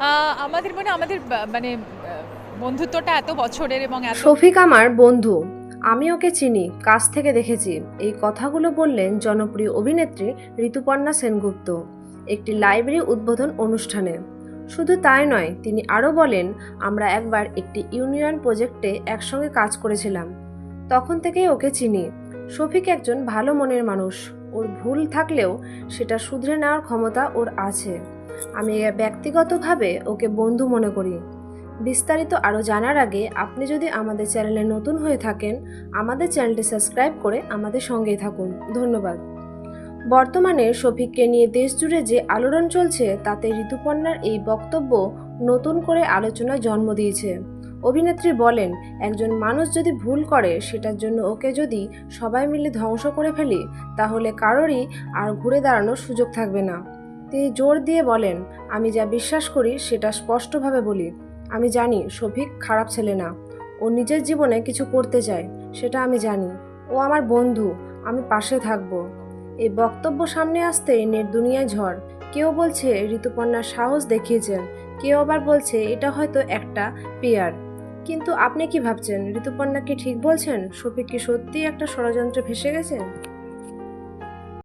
আমাদের মনে আমাদের মানে বন্ধুত্বটা এত বছরের এবং শফিক আমার বন্ধু। আমি ওকে চিনি, কাছ থেকে দেখেছি। এই কথাগুলো বললেন জনপ্রিয় অভিনেত্রী ঋতুপর্ণা সেনগুপ্ত একটি লাইব্রেরি উদ্বোধন অনুষ্ঠানে। শুধু তাই নয়, তিনি আরও বলেন, আমরা একবার একটি ইউনিয়ন প্রজেক্টে একসঙ্গে কাজ করেছিলাম। তখন থেকেই ওকে চিনি। শফিক একজন ভালো মনের মানুষ। ওর ভুল থাকলেও সেটা শুধরে নেওয়ার ক্ষমতা ওর আছে। আমি ব্যক্তিগতভাবে ওকে বন্ধু মনে করি। বিস্তারিত আরও জানার আগে আপনি যদি আমাদের চ্যানেলে নতুন হয়ে থাকেন, আমাদের চ্যানেলটি সাবস্ক্রাইব করে আমাদের সঙ্গেই থাকুন। ধন্যবাদ। বর্তমানে শফিককে নিয়ে দেশ জুড়ে যে আলোড়ন চলছে, তাতে ঋতুপর্ণার এই বক্তব্য নতুন করে আলোচনায় জন্ম দিয়েছে। অভিনেত্রী বলেন, একজন মানুষ যদি ভুল করে, সেটার জন্য ওকে যদি সবাই মিলে ধ্বংস করে ফেলি, তাহলে কারোরই আর ঘুরে দাঁড়ানোর সুযোগ থাকবে না। তিনি জোর দিয়ে বলেন, আমি যা বিশ্বাস করি সেটা স্পষ্টভাবে বলি। আমি জানি শফিক খারাপ ছেলে না। ও নিজের জীবনে কিছু করতে চায়, সেটা আমি জানি। ও আমার বন্ধু, আমি পাশে থাকব এই বক্তব্য সামনে আসতেই নেট দুনিয়ায় ঝড়। কেউ বলছে ঋতুপর্ণার সাহস দেখিয়েছেন, কেউ আবার বলছে এটা হয়তো একটা পেয়ার। কিন্তু আপনি কি ভাবছেন ঋতুপর্ণা কি ঠিক বলছেন? শফিক কি সত্যিই একটা ষড়যন্ত্রে ফেসে গেছে